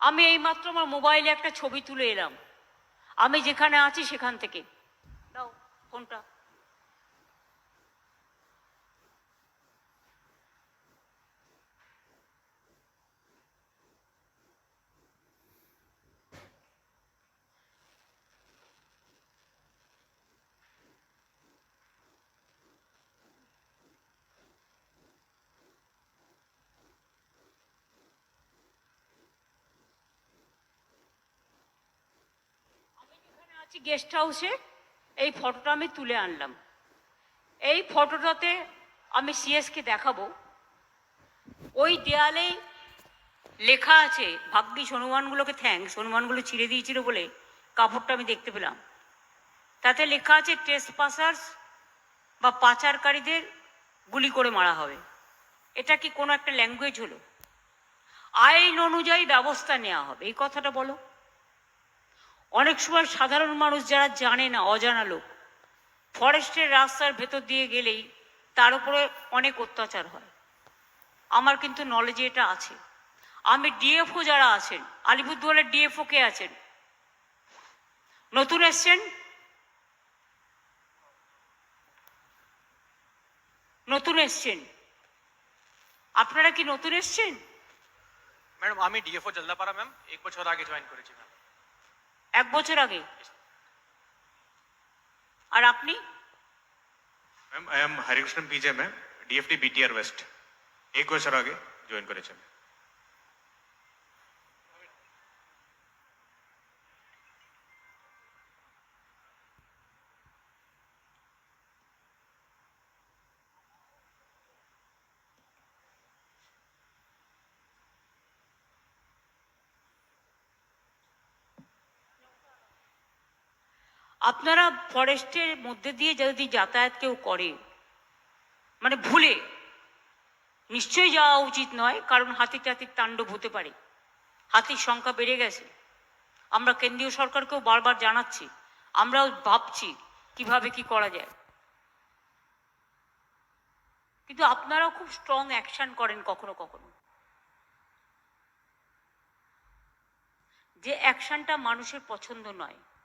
আমি এই মাত্র আমার মোবাইলে একটা ছবি তুলে এলাম। আমি যেখানে আছি সেখান থেকে। দাও, ফোনটা। আছি গেস্ট হাউসে এই ফটোটা আমি তুলে আনলাম। এই ফটোটাতে আমি সিএসকে দেখাবো। ওই দেয়ালেই লেখা আছে ভাগ্যিস হনুমানগুলোকে থ্যাংকস হনুমানগুলো ছিঁড়ে দিয়েছিল বলে কাপড়টা আমি দেখতে পেলাম। তাতে লেখা আছে টেস্ট পাসার্স বা পাচারকারীদের গুলি করে মারা হবে। এটা কি কোনো একটা ল্যাঙ্গুয়েজ হলো? আইন অনুযায়ী ব্যবস্থা নেওয়া হবে, এই কথাটা বলো। অনেক সময় সাধারণ মানুষ যারা জানে না, অজানা লোক, ফরেস্টের রাস্তার ভেতর দিয়ে গেলেই তার উপরে অনেক অত্যাচার হয়। আমার কিন্তু নলেজে এটা আছে। আমি ডিএফও যারা আছেন, আলিপুরদুয়ারের ডিএফও কে আছেন, নতুন এসছেন? নতুন এসছেন? আপনারা কি নতুন এসছেন? ম্যাডাম, আমি ডিএফও জলদাপাড়া, ম্যাম। এক বছর আগে জয়েন করেছি, ম্যাম। এক বছর আগে। আর আপনি? Ma'am I am Harikrishna PJ ma'am DFT BTR west এক বছর আগে জয়েন করেছেন। আপনারা ফরেস্টের মধ্যে দিয়ে যদি যাতায়াত কেউ করে মানে ভুলে, নিশ্চয়ই যাওয়া উচিত নয়, কারণ হাতি টাতির তাণ্ডব হতে পারে। হাতির সংখ্যা বেড়ে গেছে। আমরা কেন্দ্রীয় সরকারকেও বারবার জানাচ্ছি, আমরাও ভাবছি কীভাবে কি করা যায়। কিন্তু আপনারাও খুব স্ট্রং অ্যাকশন করেন কখনো কখনো। যে অ্যাকশনটা মানুষের পছন্দ নয়